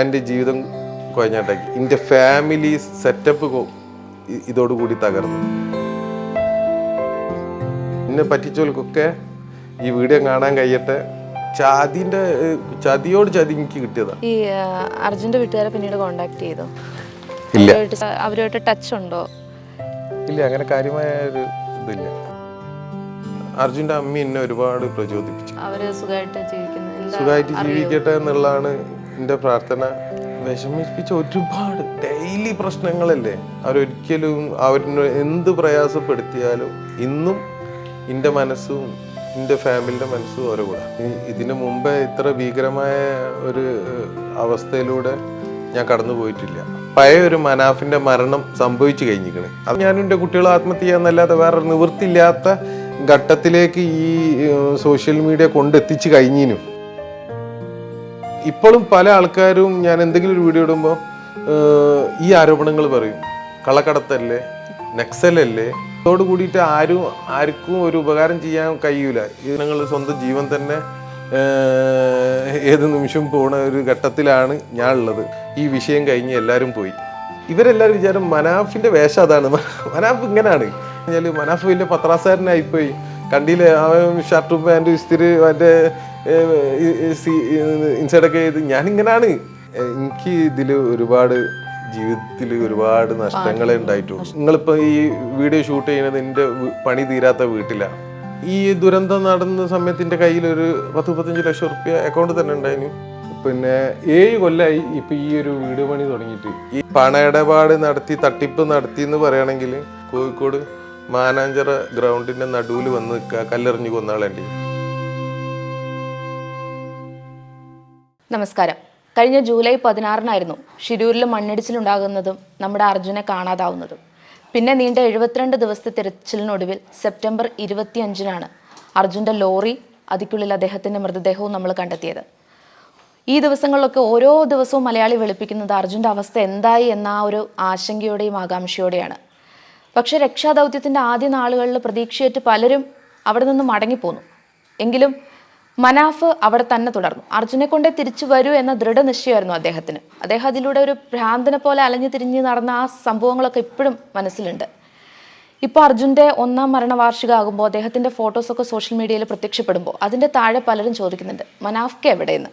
ഞാൻ എന്റെ ജീവിതം കുഴഞ്ഞാട്ടാക്കി എന്റെ ഫാമിലി സെറ്റപ്പ് ഇതോടുകൂടി തകർന്നു. എന്നെ പറ്റിച്ചവർക്കൊക്കെ ഈ വീഡിയോ കാണാൻ കഴിയട്ടെ. ചതിന്റെ ചതിയോട് ചതി എനിക്ക് കിട്ടിയതാ. ഈ അർജുന്റെ വീട്ടുകാരെ പിന്നീട് കോണ്ടാക്ട് ചെയ്തോ? ഇല്ല. അവരുമായിട്ട് ടച്ച് ഉണ്ടോ? ഇല്ല അങ്ങനെ കാര്യമായ ഒരു ഇതില്ല. അർജുന്റെ അമ്മ എന്നെ ഒരുപാട് പ്രചോദിപ്പിച്ചു. അവർ സുഖമായിട്ട് ജീവിക്കുന്നത് സുഖമായിട്ട് ജീവിക്കട്ടെ എന്നുള്ളതാണ് എന്റെ പ്രാർത്ഥന വിഷമിപ്പിച്ച ഒരുപാട് ഡെയിലി പ്രശ്നങ്ങളല്ലേ? അവരൊരിക്കലും അവരിന് എന്ത് പ്രയാസപ്പെടുത്തിയാലും ഇന്നും എന്റെ മനസ്സും എന്റെ ഫാമിലിന്റെ മനസ്സും ഓരോ കൂടെ. ഇതിനു മുമ്പേ ഇത്ര ഭീകരമായ ഒരു അവസ്ഥയിലൂടെ ഞാൻ കടന്നു പോയിട്ടില്ല. പഴയ ഒരു മനാഫിന്റെ മരണം സംഭവിച്ചു കഴിഞ്ഞിരിക്കണേ. അത് ഞാനും എന്റെ കുട്ടികൾ ആത്മഹത്യ ചെയ്യാന്നല്ലാതെ വേറെ നിവൃത്തിയില്ലാത്ത ഘട്ടത്തിലേക്ക് ഈ സോഷ്യൽ മീഡിയ കൊണ്ടെത്തിച്ചു കഴിഞ്ഞിനും. ഇപ്പോഴും പല ആൾക്കാരും ഞാൻ എന്തെങ്കിലും ഒരു വീഡിയോ ഇടുമ്പോൾ ഈ ആരോപണങ്ങൾ പറയും. കള്ളക്കടത്തല്ലേ നക്സലല്ലേ? അതോട് കൂടിയിട്ട് ആരും ആർക്കും ഒരു ഉപകാരം ചെയ്യാൻ കഴിയൂല. ഇതിനങ്ങൾ സ്വന്തം ജീവൻ തന്നെ ഏത് നിമിഷം പോണ ഒരു ഘട്ടത്തിലാണ് ഞാൻ ഉള്ളത്. ഈ വിഷയം കഴിഞ്ഞ് എല്ലാവരും പോയി. ഇവരെല്ലാവരും വിചാരം മനാഫിന്റെ വേഷം അതാണ്. മനാഫ് ഇങ്ങനെയാണ് കഴിഞ്ഞാൽ മനാഫ് വലിയ പത്രാസാരനായിപ്പോയി. കണ്ടില്ലേ? അവൻ ഷർട്ടും പാന്റും ഇസ്തിരി മറ്റേ ഇൻസൈഡൊക്കെ ചെയ്ത് ഞാനിങ്ങനാണ്. എനിക്ക് ഇതിൽ ഒരുപാട് ജീവിതത്തിൽ ഒരുപാട് നഷ്ടങ്ങളെ ഉണ്ടായിട്ടുള്ളൂ. നിങ്ങളിപ്പോൾ ഈ വീഡിയോ ഷൂട്ട് ചെയ്യുന്നത് എന്റെ പണി തീരാത്ത വീട്ടിലാണ് ഈ ദുരന്തം നടന്ന സമയത്ത് എന്റെ കയ്യിൽ ഒരു പത്ത് മുപ്പത്തഞ്ച് ലക്ഷം റുപ്യ അക്കൗണ്ട് തന്നെ ഉണ്ടായിരുന്നു പിന്നെ ഏഴ് കൊല്ലമായി ഇപ്പൊ ഈ ഒരു വീട് പണി തുടങ്ങിയിട്ട്. ഈ പണ ഇടപാട് നടത്തി തട്ടിപ്പ് നടത്തി എന്ന് പറയുകയാണെങ്കിൽ കോഴിക്കോട് മാനാഞ്ചിറ ഗ്രൗണ്ടിന്റെ നടുവിൽ വന്ന് നിൽക്കുക കല്ലെറിഞ്ഞ് കൊന്നാളേണ്ടി നമസ്കാരം. കഴിഞ്ഞ ജൂലൈ പതിനാറിനായിരുന്നു ഷിരൂരിൽ മണ്ണിടിച്ചിലുണ്ടാകുന്നതും നമ്മുടെ അർജുനെ കാണാതാവുന്നതും. പിന്നെ നീണ്ട എഴുപത്തിരണ്ട് ദിവസത്തെ തിരച്ചിലിനൊടുവിൽ സെപ്റ്റംബർ ഇരുപത്തിയഞ്ചിനാണ് അർജുന്റെ ലോറി അതിക്കുള്ളിൽ അദ്ദേഹത്തിന്റെ മൃതദേഹവും നമ്മൾ കണ്ടെത്തിയത്. ഈ ദിവസങ്ങളിലൊക്കെ ഓരോ ദിവസവും മലയാളി വെളുപ്പിക്കുന്നത് അർജുന്റെ അവസ്ഥ എന്തായി എന്ന ആ ഒരു ആശങ്കയോടെയും ആകാംക്ഷയോടെയാണ്. പക്ഷേ രക്ഷാദൗത്യത്തിന്റെ ആദ്യ നാളുകളിൽ പ്രതീക്ഷയേറ്റ് പലരും അവിടെ നിന്ന് മടങ്ങിപ്പോന്നു. എങ്കിലും മനാഫ് അവിടെ തന്നെ തുടർന്നു. അർജുനെ കൊണ്ടേ തിരിച്ചു വരൂ എന്ന ദൃഢനിശ്ചയമായിരുന്നു അദ്ദേഹത്തിന്. അദ്ദേഹം അതിലൂടെ ഒരു ഭ്രാന്തനെ പോലെ അലഞ്ഞു തിരിഞ്ഞ് നടന്ന ആ സംഭവങ്ങളൊക്കെ ഇപ്പോഴും മനസ്സിലുണ്ട്. ഇപ്പോൾ അർജുന്റെ ഒന്നാം മരണവാർഷികമാകുമ്പോൾ അദ്ദേഹത്തിന്റെ ഫോട്ടോസൊക്കെ സോഷ്യൽ മീഡിയയിൽ പ്രത്യക്ഷപ്പെടുമ്പോൾ അതിന്റെ താഴെ പലരും ചോദിക്കുന്നുണ്ട് മനാഫ്ക്ക് എവിടെയെന്ന്?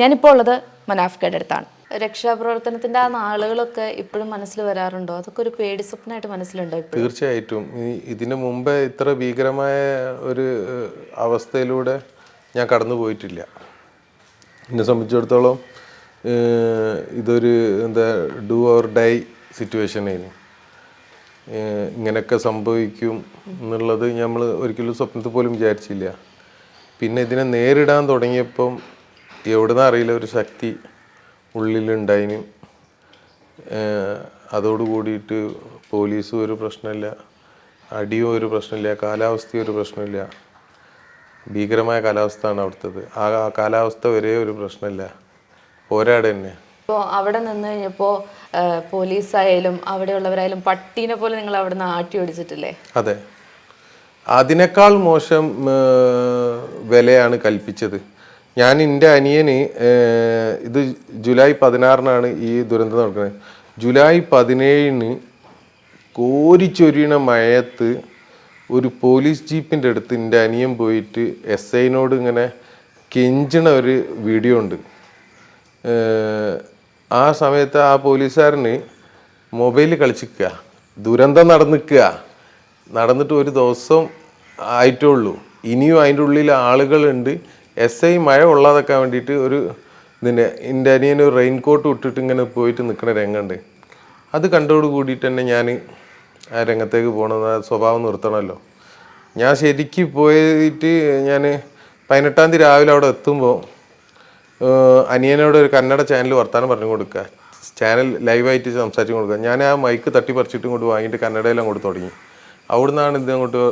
ഞാനിപ്പോൾ ഉള്ളത് മനാഫ്ക്കയുടെ അടുത്താണ്. രക്ഷാപ്രവർത്തനത്തിന്റെ ആ നാളുകളൊക്കെ ഇപ്പോഴും മനസ്സിൽ വരാറുണ്ടോ? അതൊക്കെ ഒരു പേടി സ്വപ്നമായിട്ട് മനസ്സിലുണ്ടോ തീർച്ചയായിട്ടും. ഈ ഇതിനു മുമ്പേ ഇത്ര ഭീകരമായ ഒരു അവസ്ഥയിലൂടെ ഞാൻ കടന്നു പോയിട്ടില്ല. എന്നെ സംബന്ധിച്ചിടത്തോളം ഇതൊരു എന്താ ഡു ഓർ ഡൈ സിറ്റുവേഷൻ ആയിരുന്നു ഇങ്ങനെയൊക്കെ സംഭവിക്കും എന്നുള്ളത് നമ്മൾ ഒരിക്കലും സ്വപ്നത്തിൽ പോലും വിചാരിച്ചില്ല. പിന്നെ ഇതിനെ നേരിടാൻ തുടങ്ങിയപ്പം എവിടുന്ന അറിയില്ല ഒരു ശക്തി ഉള്ളിലുണ്ടായിന്. അതോടുകൂടിയിട്ട് അതോട് കൂടിയിട്ട് പോലീസും ഒരു പ്രശ്നമില്ല അടിയും ഒരു പ്രശ്നമില്ല കാലാവസ്ഥയും ഒരു പ്രശ്നമില്ല. ഭീകരമായ കാലാവസ്ഥയാണ് അവിടുത്തത്. ആ കാലാവസ്ഥ ഒരേ ഒരു പ്രശ്നമില്ല പോരാടെ തന്നെ. ഇപ്പോൾ അവിടെ നിന്ന് കഴിഞ്ഞപ്പോൾ പോലീസായാലും അവിടെയുള്ളവരായാലും പട്ടീനെ പോലെ നിങ്ങൾ അവിടെ നിന്ന് ആട്ടി ഓടിച്ചിട്ടില്ലേ? അതെ. അതിനേക്കാൾ മോശം വിലയാണ് കൽപ്പിച്ചത്. ഞാൻ എന്റെ അനിയന് ഇത് ജൂലൈ പതിനാറിനാണ് ഈ ദുരന്തം നടക്കുന്നത്. ജൂലൈ പതിനേഴിന് കോരിച്ചൊരിയണ മഴയത്ത് ഒരു പോലീസ് ജീപ്പിന്റെ അടുത്ത് എന്റെ അനിയൻ പോയിട്ട് എസ് ഐനോട് ഇങ്ങനെ കെഞ്ചണ ഒരു വീഡിയോ ഉണ്ട്. ആ സമയത്ത് ആ പോലീസുകാരന് മൊബൈൽ കളിച്ചിക്കുക ദുരന്തം നടന്നിക്കുക. നടന്നിട്ട് ഒരു ദിവസം ആയിട്ടേ ഉള്ളൂ ഇനിയും അതിന്റെ ഉള്ളിൽ ആളുകളുണ്ട്. എസ് ഐ മഴ കൊള്ളാതെക്കാൻ വേണ്ടിയിട്ട് ഒരു ഇതിന്റെ എന്റെ അനിയന് ഒരു റെയിൻ കോട്ട് ഇട്ടിട്ട് ഇങ്ങനെ പോയിട്ട് നിൽക്കുന്ന രംഗമുണ്ട് അത് കണ്ടോട് കൂടിയിട്ട് തന്നെ ഞാൻ ആ രംഗത്തേക്ക് പോകണമെന്ന് ആ സ്വഭാവം നിർത്തണമല്ലോ. ഞാൻ ശരിക്ക് പോയിട്ട് ഞാൻ പതിനെട്ടാം തീയതി രാവിലെ അവിടെ എത്തുമ്പോൾ അനിയനോട് ഒരു കന്നഡ ചാനൽ വർത്താനം പറഞ്ഞു കൊടുക്കുക. ചാനൽ ലൈവായിട്ട് സംസാരിച്ച് കൊടുക്കുക. ഞാൻ ആ മൈക്ക് തട്ടിപ്പറിച്ചിട്ട് കൊണ്ട് വാങ്ങിയിട്ട് കന്നഡയിൽ അങ്ങോട്ട് തുടങ്ങി. അവിടുന്നാണ് ഇത് അങ്ങോട്ട്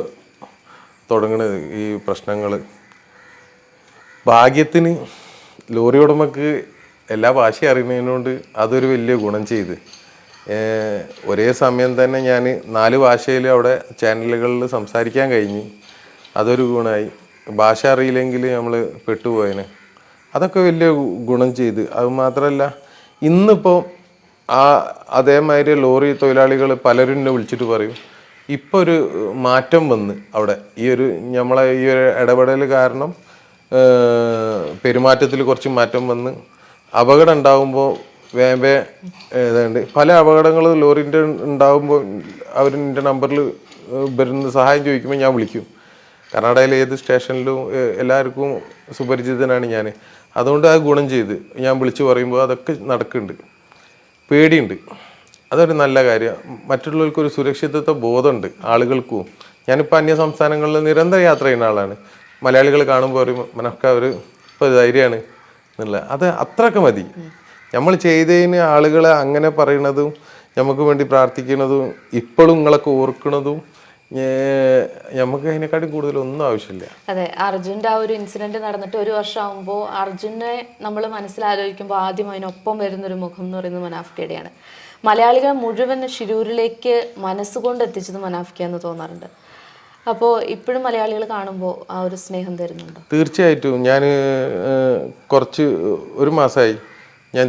തുടങ്ങുന്നത് ഈ പ്രശ്നങ്ങൾ ഭാഗ്യത്തിന് ലോറി ഉടമക്ക് എല്ലാ ഭാഷയും അറിയുന്നതിനോണ്ട് അതൊരു വലിയ ഗുണം ചെയ്ത്. ഒരേ സമയം തന്നെ ഞാൻ നാല് ഭാഷയിൽ അവിടെ ചാനലുകളിൽ സംസാരിക്കാൻ കഴിഞ്ഞു. അതൊരു ഗുണമായി ഭാഷ അറിയില്ലെങ്കിൽ നമ്മൾ പെട്ടുപോയന്. അതൊക്കെ വലിയ ഗുണം ചെയ്ത്. അത് മാത്രമല്ല ഇന്നിപ്പോൾ ആ അതേമാതിരി ലോറി തൊഴിലാളികൾ പലരും എന്നെ വിളിച്ചിട്ട് പറയും ഇപ്പോൾ ഒരു മാറ്റം വന്ന് അവിടെ. ഈ ഒരു നമ്മളെ ഈ ഒരു ഇടപെടൽ കാരണം പെരുമാറ്റത്തിൽ കുറച്ച് മാറ്റം വന്ന് അപകടം ഉണ്ടാകുമ്പോൾ വേമ്പേ ഏതാണ്ട്. പല അപകടങ്ങളും ലോറിന്റെ ഉണ്ടാകുമ്പോൾ അവർ എന്റെ നമ്പറിൽ വരുന്ന സഹായം ചോദിക്കുമ്പോൾ ഞാൻ വിളിക്കും. കർണാടകയിലെ ഏത് സ്റ്റേഷനിലും എല്ലാവർക്കും സുപരിചിതനാണ് ഞാൻ അതുകൊണ്ട് ആ ഗുണം ചെയ്ത് ഞാൻ വിളിച്ചു പറയുമ്പോൾ അതൊക്കെ നടക്കുന്നുണ്ട് പേടിയുണ്ട് അതൊരു നല്ല കാര്യം. മറ്റുള്ളവർക്ക് ഒരു സുരക്ഷിതത്വ ബോധമുണ്ട് ആളുകൾക്കും. ഞാനിപ്പോൾ അന്യ സംസ്ഥാനങ്ങളിൽ നിരന്തരം യാത്ര ചെയ്യുന്ന ആളാണ്. മലയാളികൾ കാണുമ്പോൾ ഒരു മനക്ക ഒരു ഇപ്പോൾ ധൈര്യമാണ് എന്നുള്ള. അത് അത്രയൊക്കെ മതി. നമ്മൾ ചെയ്തതിന് ആളുകളെ അങ്ങനെ പറയണതും നമുക്ക് വേണ്ടി പ്രാർത്ഥിക്കുന്നതും ഇപ്പോഴും നിങ്ങളൊക്കെ ഓർക്കുന്നതും നമുക്ക് അതിനെക്കാട്ടും കൂടുതൽ ഒന്നും ആവശ്യമില്ല. അതെ അർജുന്റെ ആ ഒരു ഇൻസിഡന്റ് നടന്നിട്ട് ഒരു വർഷം ആകുമ്പോൾ അർജുനെ നമ്മൾ മനസ്സിലാലോചിക്കുമ്പോൾ ആദ്യം അതിനൊപ്പം വരുന്നൊരു മുഖം എന്ന് പറയുന്നത് മനാഫ്കയുടെയാണ്. മലയാളികൾ മുഴുവൻ ഷിരൂരിലേക്ക് മനസ്സുകൊണ്ട് എത്തിച്ചത് മനാഫ്ക എന്ന് തോന്നാറുണ്ട്. അപ്പോൾ ഇപ്പോഴും മലയാളികൾ കാണുമ്പോൾ ആ ഒരു സ്നേഹം തരുന്നുണ്ട്? തീർച്ചയായിട്ടും. ഞാൻ കുറച്ച് ഒരു മാസമായി ഞാൻ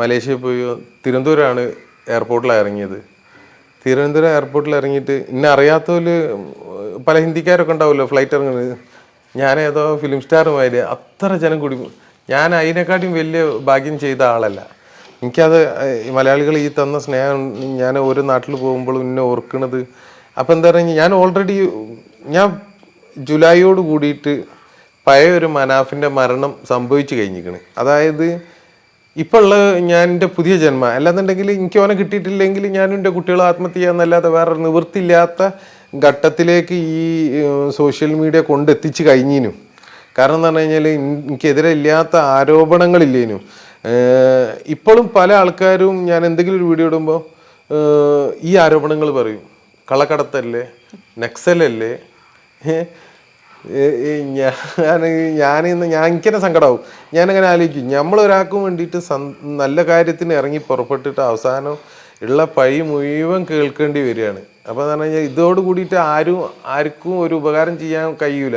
മലേഷ്യയിൽ പോയി തിരുവനന്തപുരമാണ് എയർപോർട്ടിൽ ഇറങ്ങിയത്. തിരുവനന്തപുരം എയർപോർട്ടിൽ ഇറങ്ങിയിട്ട് എന്നെ അറിയാത്തവര് പല ഹിന്ദിക്കാരൊക്കെ ഉണ്ടാവുമല്ലോ ഫ്ലൈറ്റ് ഇറങ്ങുന്നത്. ഞാൻ ഏതോ ഫിലിം സ്റ്റാറുമായി അത്ര ജനം കൂടി ഞാൻ അതിനെക്കാട്ടിയും വലിയ ഭാഗ്യം ചെയ്ത ആളല്ല. എനിക്കത് മലയാളികൾ ഈ തന്ന സ്നേഹം ഞാൻ ഓരോ നാട്ടിൽ പോകുമ്പോഴും എന്നെ ഓർക്കണത്. അപ്പം എന്താ പറയുക ഞാൻ ഓൾറെഡി ഞാൻ ജൂലൈയോട് കൂടിയിട്ട് പഴയ ഒരു മനാഫിന്റെ മരണം സംഭവിച്ചു കഴിഞ്ഞിരിക്കണ്. അതായത് ഇപ്പോൾ ഉള്ള ഞാൻ എന്റെ പുതിയ ജന്മ. അല്ലാന്നുണ്ടെങ്കിൽ എനിക്ക് ഓനെ കിട്ടിയിട്ടില്ലെങ്കിൽ ഞാനും എന്റെ കുട്ടികൾ ആത്മഹത്യ ചെയ്യാന്നല്ലാതെ വേറെ നിവൃത്തിയില്ലാത്ത ഘട്ടത്തിലേക്ക് ഈ സോഷ്യൽ മീഡിയ കൊണ്ടെത്തിച്ച് കഴിഞ്ഞിനും. കാരണം എന്ന് പറഞ്ഞു കഴിഞ്ഞാൽ എനിക്കെതിരെ ഇല്ലാത്ത ആരോപണങ്ങളില്ലേനും. ഇപ്പോഴും പല ആൾക്കാരും ഞാൻ എന്തെങ്കിലും ഒരു വീഡിയോ ഇടുമ്പോൾ ഈ ആരോപണങ്ങൾ പറയും. കള്ളക്കടത്തല്ലേ നക്സലല്ലേ ഏ ഞാൻ ഇന്ന് ഞാൻ എനിക്കെന്നെ സങ്കടമാവും ഞാനങ്ങനെ ആലോചിക്കും. നമ്മൾ ഒരാൾക്കും വേണ്ടിയിട്ട് നല്ല കാര്യത്തിന് ഇറങ്ങി പുറപ്പെട്ടിട്ട് അവസാനം ഉള്ള പഴി മുഴുവൻ കേൾക്കേണ്ടി വരികയാണ്. അപ്പോൾ എന്ന് പറഞ്ഞു കഴിഞ്ഞാൽ ഇതോട് കൂടിയിട്ട് ആരും ആർക്കും ഒരു ഉപകാരം ചെയ്യാൻ കഴിയൂല.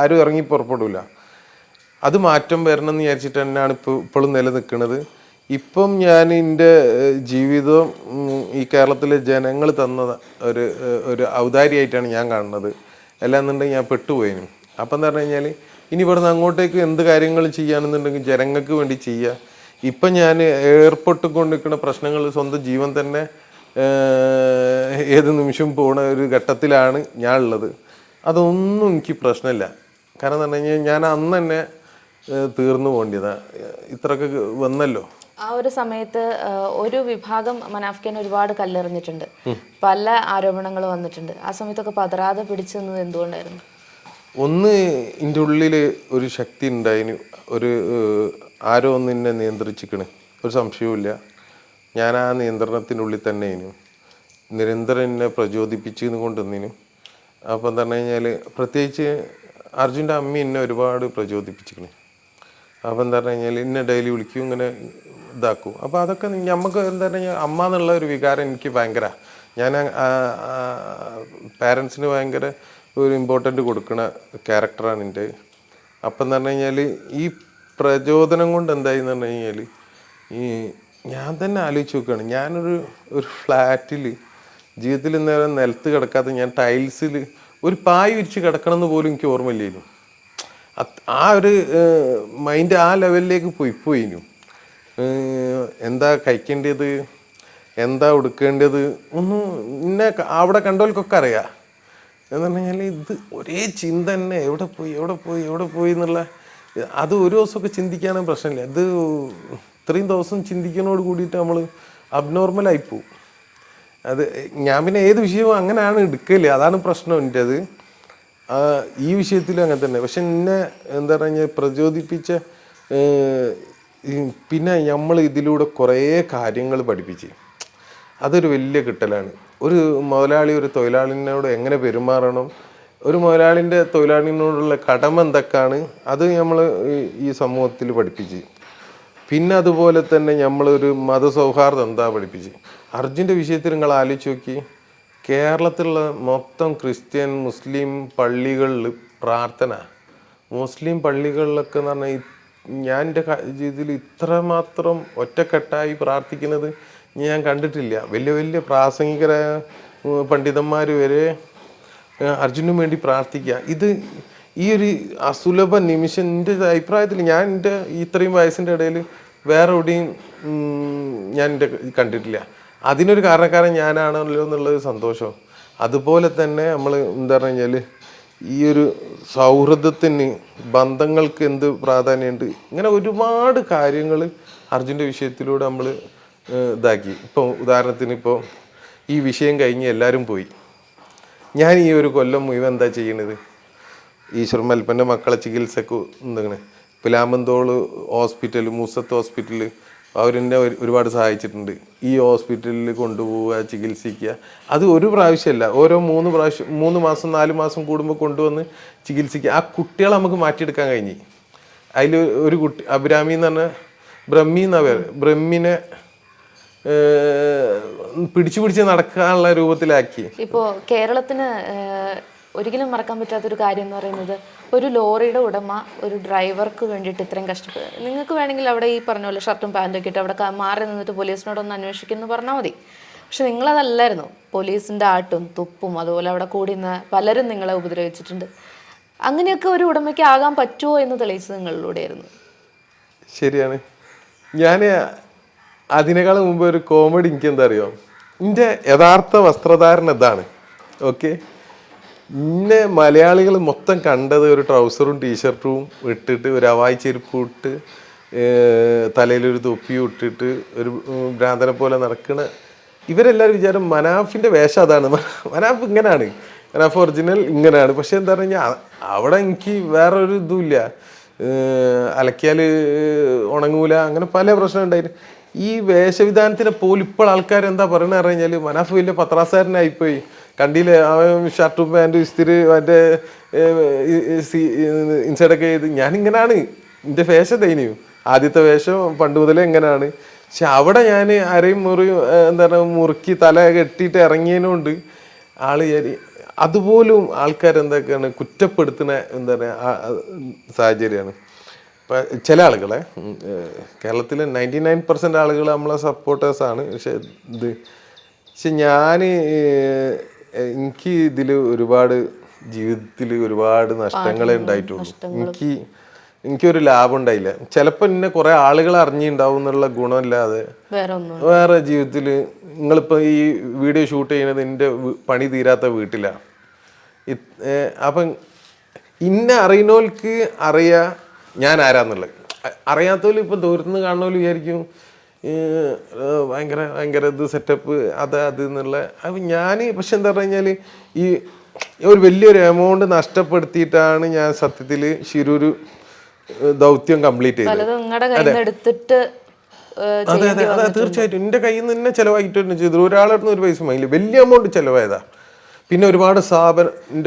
ആരും ഇറങ്ങി പുറപ്പെടില്ല അത് മാറ്റം വരണം എന്ന് വിചാരിച്ചിട്ട് തന്നെയാണ് ഇപ്പോൾ ഇപ്പോഴും നിലനിൽക്കുന്നത്. ഇപ്പം ഞാൻ എന്റെ ജീവിതം ഈ കേരളത്തിലെ ജനങ്ങൾ തന്ന ഒരു ഒരു ഔദാര്യമായിട്ടാണ് ഞാൻ കാണുന്നത്. അല്ലാന്നുണ്ടെങ്കിൽ ഞാൻ പെട്ടുപോയിനും. അപ്പം എന്ന് പറഞ്ഞു കഴിഞ്ഞാൽ ഇനി ഇവിടുന്ന് അങ്ങോട്ടേക്ക് എന്ത് കാര്യങ്ങൾ ചെയ്യാണെന്നുണ്ടെങ്കിൽ ജനങ്ങൾക്ക് വേണ്ടി ചെയ്യുക. ഇപ്പം ഞാൻ ഏർപ്പെട്ടുകൊണ്ടിരിക്കുന്ന പ്രശ്നങ്ങൾ സ്വന്തം ജീവൻ തന്നെ ഏത് നിമിഷവും പോണ ഒരു ഘട്ടത്തിലാണ് ഞാൻ ഉള്ളത് അതൊന്നും എനിക്ക് പ്രശ്നമില്ല. കാരണം എന്ന് പറഞ്ഞു കഴിഞ്ഞാൽ ഞാൻ അന്ന് തന്നെ തീർന്നു പോകേണ്ടിയതാണ് ഇത്രയൊക്കെ വന്നല്ലോ. ആ ഒരു സമയത്ത് ഒരു വിഭാഗം മനാഫ്ഖാൻ ഒരുപാട് കല്ലെറിഞ്ഞിട്ടുണ്ട്. പല ആരോപണങ്ങൾ വന്നിട്ടുണ്ട്. ആ സമയത്തൊക്കെ പതറാതെ പിടിച്ചു നിന്നത് എന്തുകൊണ്ടായിരുന്നു? ഒന്ന് എന്റെ ഉള്ളിൽ ഒരു ശക്തി ഉണ്ടായി ഒരു ആരോ ഒന്ന് എന്നെ നിയന്ത്രിച്ചിക്കണ്. ഒരു സംശയവുമില്ല ഞാൻ ആ നിയന്ത്രണത്തിനുള്ളിൽ തന്നെ തന്നെയായിരുന്നു നിരന്തരം എന്നെ പ്രചോദിപ്പിച്ചു കൊണ്ടുവന്നിനും. അപ്പം പറഞ്ഞു കഴിഞ്ഞാൽ പ്രത്യേകിച്ച് അർജുന്റെ അമ്മ എന്നെ ഒരുപാട് പ്രചോദിപ്പിച്ചിരിക്കണേ അപ്പം പറഞ്ഞു കഴിഞ്ഞാൽ എന്നെ ഡെയിലി വിളിക്കും ഇങ്ങനെ ഇതാക്കും. അപ്പോൾ അതൊക്കെ നമുക്ക് എന്താ പറഞ്ഞാൽ അമ്മ എന്നുള്ള ഒരു വികാരം എനിക്ക് ഭയങ്കര. ഞാൻ പാരൻസിന് ഭയങ്കര ഒരു ഇമ്പോർട്ടന്റ് കൊടുക്കുന്ന ക്യാരക്ടറാണ് എന്റെ. അപ്പം എന്ന് പറഞ്ഞു കഴിഞ്ഞാൽ ഈ പ്രചോദനം കൊണ്ട് എന്തായി എന്ന് പറഞ്ഞു കഴിഞ്ഞാൽ ഈ ഞാൻ തന്നെ ആലോചിച്ച് നോക്കുകയാണ് ഞാനൊരു ഒരു ഫ്ലാറ്റിൽ ജീവിതത്തിൽ നേരെ നിലത്ത് കിടക്കാതെ ഞാൻ ടൈൽസിൽ ഒരു പായ് വിരിച്ച് കിടക്കണമെന്ന് പോലും എനിക്ക് ഓർമ്മയില്ലായിരുന്നു ആ ഒരു മൈൻഡ് ആ ലെവലിലേക്ക് പോയി ഏഹ് എന്താ കഴിക്കേണ്ടത്? എന്താ ഉടുക്കേണ്ടത്? ഒന്നും ഇന്നെ അവിടെ കണ്ടവർക്കൊക്കെ അറിയാം. എന്ന് പറഞ്ഞു കഴിഞ്ഞാൽ ഇത് ഒരേ ചിന്ത തന്നെ. എവിടെ പോയി എവിടെ പോയി എവിടെ പോയി എന്നുള്ള അത് ഒരു ദിവസമൊക്കെ ചിന്തിക്കാനും പ്രശ്നമില്ല. ഇത് ഇത്രയും ദിവസം ചിന്തിക്കുന്നതോട് കൂടിയിട്ട് നമ്മൾ അബ്നോർമലായി പോവും. അത് ഞാൻ പിന്നെ ഏത് വിഷയവും അങ്ങനെയാണ് എടുക്കൽ. അതാണ് പ്രശ്നം എന്റെ അത് ഈ വിഷയത്തിലും അങ്ങനെ തന്നെ. പക്ഷെ എന്നെ എന്താ പറഞ്ഞാൽ പ്രചോദിപ്പിച്ച പിന്നെ നമ്മൾ ഇതിലൂടെ കുറേ കാര്യങ്ങൾ പഠിപ്പിച്ച്. അതൊരു വലിയ കിട്ടലാണ്. ഒരു മുതലാളി ഒരു തൊഴിലാളിനോട് എങ്ങനെ പെരുമാറണം? ഒരു മുതലാളിന്റെ തൊഴിലാളിനോടുള്ള കടമ എന്തൊക്കെയാണ്? അത് നമ്മൾ ഈ സമൂഹത്തിൽ പഠിപ്പിച്ച്. പിന്നെ അതുപോലെ തന്നെ നമ്മളൊരു മതസൗഹാർദ്ദം എന്താ പഠിപ്പിച്ച്? അർജുന്റെ വിഷയത്തിൽ നിങ്ങൾ ആലോചിച്ച് നോക്കി. കേരളത്തിലുള്ള മൊത്തം ക്രിസ്ത്യൻ മുസ്ലിം പള്ളികളിൽ പ്രാർത്ഥന. മുസ്ലിം പള്ളികളിലൊക്കെ എന്ന് പറഞ്ഞാൽ ഞാൻ എന്റെ ജീവിതത്തിൽ ഇത്രമാത്രം ഒറ്റക്കെട്ടായി പ്രാർത്ഥിക്കുന്നത് ഞാൻ കണ്ടിട്ടില്ല. വലിയ വലിയ പ്രാസംഗികരായ പണ്ഡിതന്മാർ വരെ അർജുനു വേണ്ടി പ്രാർത്ഥിക്കുക ഇത് ഈ ഒരു അസുലഭ നിമിഷം എന്റെ അഭിപ്രായത്തിൽ ഞാൻ എന്റെ ഇത്രയും വയസ്സിന്റെ ഇടയിൽ വേറെ എവിടെയും ഞാൻ എന്റെ കണ്ടിട്ടില്ല. അതിനൊരു കാരണക്കാരൻ ഞാനാണല്ലോ എന്നുള്ളത് സന്തോഷം. അതുപോലെ തന്നെ നമ്മൾ എന്താ പറഞ്ഞാൽ ഈ ഒരു സൗഹൃദത്തിന് ബന്ധങ്ങൾക്ക് എന്ത് പ്രാധാന്യമുണ്ട്? ഇങ്ങനെ ഒരുപാട് കാര്യങ്ങൾ അർജുന്റെ വിഷയത്തിലൂടെ നമ്മൾ ഇതാക്കി. ഇപ്പോൾ ഉദാഹരണത്തിന് ഇപ്പോൾ ഈ വിഷയം കഴിഞ്ഞ് എല്ലാവരും പോയി. ഞാൻ ഈ ഒരു കൊല്ലം മുഴുവൻ എന്താ ചെയ്യണത്? ഈശ്വർ മൽപ്പന്റെ മക്കളെ ചികിത്സക്ക് എന്താണ് പിലാമ്പന്തോൾ ഹോസ്പിറ്റൽ മൂസത്ത് ഹോസ്പിറ്റൽ അവരെന്നെ ഒരുപാട് സഹായിച്ചിട്ടുണ്ട്. ഈ ഹോസ്പിറ്റലിൽ കൊണ്ടുപോവുക ചികിത്സിക്കുക അത് ഒരു പ്രാവശ്യമല്ല ഓരോ മൂന്ന് പ്രാവശ്യം മൂന്ന് മാസം നാല് മാസം കൂടുമ്പോൾ കൊണ്ടുവന്ന് ചികിത്സിക്കുക. ആ കുട്ടികളെ നമുക്ക് മാറ്റിയെടുക്കാൻ കഴിഞ്ഞു. അതിൽ ഒരു കുട്ടി അഭിരാമി എന്ന് പറഞ്ഞ ബ്രഹ്മി എന്നാ പേര്. ബ്രഹ്മിനെ പിടിച്ചു പിടിച്ച് നടക്കാനുള്ള രൂപത്തിലാക്കി. ഇപ്പോൾ കേരളത്തിന് ഒരിക്കലും മറക്കാൻ പറ്റാത്തൊരു കാര്യം എന്ന് പറയുന്നത് ഒരു ലോറിയുടെ ഉടമ ഒരു ഡ്രൈവർക്ക് വേണ്ടിയിട്ട് ഇത്രയും കഷ്ടപ്പെടുക നിങ്ങൾക്ക് വേണമെങ്കിൽ അവിടെ ഈ പറഞ്ഞ പോലെ ഷർട്ടും പാന്റും ഒക്കെ ഇട്ട് അവിടെ മാറി നിന്നിട്ട് പോലീസിനോടൊന്ന് അന്വേഷിക്കുന്നു പറഞ്ഞാൽ മതി. പക്ഷെ നിങ്ങളതല്ലായിരുന്നു. പോലീസിന്റെ ആട്ടും തുപ്പും അതുപോലെ അവിടെ കൂടി നിന്ന് പലരും നിങ്ങളെ ഉപദ്രവിച്ചിട്ടുണ്ട്. അങ്ങനെയൊക്കെ ഒരു ഉടമയ്ക്ക് ആകാൻ പറ്റുമോ എന്ന് തെളിയിച്ചത് നിങ്ങളിലൂടെയായിരുന്നു. ശരിയാണ്. ഞാൻ അതിനേക്കാൾ മുമ്പ് ഒരു കോമഡി എനിക്ക് എന്താ അറിയോ എന്റെ യഥാർത്ഥ വസ്ത്രധാരണ ഇതാണ്. ഓക്കെ ഇന്നെ മലയാളികൾ മൊത്തം കണ്ടത് ഒരു ട്രൗസറും ടീഷർട്ടും ഇട്ടിട്ട് ഒരു അവായി ചെരുപ്പ് ഇട്ട് തലയിലൊരു തൊപ്പിയും ഇട്ടിട്ട് ഒരു ഭ്രാന്തനെ പോലെ നടക്കണ ഇവരെല്ലാവരും വിചാരം മനാഫിന്റെ വേഷം അതാണ്. മനാഫ് ഇങ്ങനെയാണ് മനാഫ് ഒറിജിനൽ ഇങ്ങനെയാണ് പക്ഷെ എന്താ പറഞ്ഞാൽ അവിടെ എനിക്ക് വേറൊരു ഇതുമില്ല അലക്കിയാൽ ഉണങ്ങൂല അങ്ങനെ പല പ്രശ്നം ഉണ്ടായിരുന്നു ഈ വേഷവിധാനത്തിനെ പോലും ഇപ്പോൾ ആൾക്കാർ എന്താ പറയുന്നത് പറഞ്ഞാൽ മനാഫ് വലിയ പത്രാസാരനായിപ്പോയി കണ്ടില്ലേ? അവൻ ഷർട്ടും പാന്റും ഇസ്തിരി മറ്റേ ഇൻസൈഡൊക്കെ ചെയ്ത് ഞാനിങ്ങനാണ്. എന്റെ വേഷം തൈനിയും ആദ്യത്തെ വേഷം പണ്ട് മുതലേ എങ്ങനെയാണ് പക്ഷെ അവിടെ ഞാൻ അരയും മുറി എന്താ പറയുക മുറുക്കി തല കെട്ടിയിട്ട് ഇറങ്ങിയതിനോണ്ട് ആൾ വിചാരി അതുപോലും ആൾക്കാർ എന്തൊക്കെയാണ് കുറ്റപ്പെടുത്തുന്ന എന്താ പറയുക സാഹചര്യമാണ്. ഇപ്പം ചില ആളുകളെ കേരളത്തിലെ നയന്റി നയൻ പെർസെന്റ് ആളുകൾ നമ്മളെ സപ്പോർട്ടേഴ്സാണ്. പക്ഷെ ഇത് പക്ഷെ ഞാൻ എനിക്ക് ഇതിൽ ഒരുപാട് ജീവിതത്തിൽ ഒരുപാട് നഷ്ടങ്ങളെ ഉണ്ടായിട്ടുള്ളൂ. എനിക്ക് എനിക്കൊരു ലാഭം ഉണ്ടായില്ല. ചിലപ്പോൾ എന്നെ കുറെ ആളുകൾ അറിഞ്ഞിണ്ടാവും എന്നുള്ള ഗുണമില്ലാതെ വേറെ ജീവിതത്തിൽ നിങ്ങളിപ്പോൾ ഈ വീഡിയോ ഷൂട്ട് ചെയ്യുന്നത് എന്റെ പണി തീരാത്ത വീട്ടിലാണ് അപ്പം ഇന്നെ അറിയുന്നവർക്ക് അറിയാ ഞാൻ ആരാന്നുള്ളത്. അറിയാത്തവർ അറിയാത്തവര് ഇപ്പം ദൂരത്തുനിന്ന് കാണുന്നവര് വിചാരിക്കും ഭയങ്കര ഭയങ്കര ഇത് സെറ്റപ്പ് അത് അത് എന്നുള്ള അപ്പം ഞാൻ പക്ഷെ എന്താ പറഞ്ഞു കഴിഞ്ഞാൽ ഈ ഒരു വലിയൊരു എമൗണ്ട് നഷ്ടപ്പെടുത്തിയിട്ടാണ് ഞാൻ സത്യത്തിൽ ശിരൂര് ദൗത്യം കംപ്ലീറ്റ് ചെയ്തത്. നിന്ന് അതെ. അതെ അതെ. തീർച്ചയായിട്ടും. എന്റെ കയ്യിൽ നിന്ന് തന്നെ ചിലവാക്കിയിട്ടുണ്ട് ചെയ്തു ഒരാളുടെ അടുത്ത് ഒരു പൈസ വാങ്ങില്ല വലിയ എമൗണ്ട് ചിലവായതാ. പിന്നെ ഒരുപാട് സ്ഥാപനം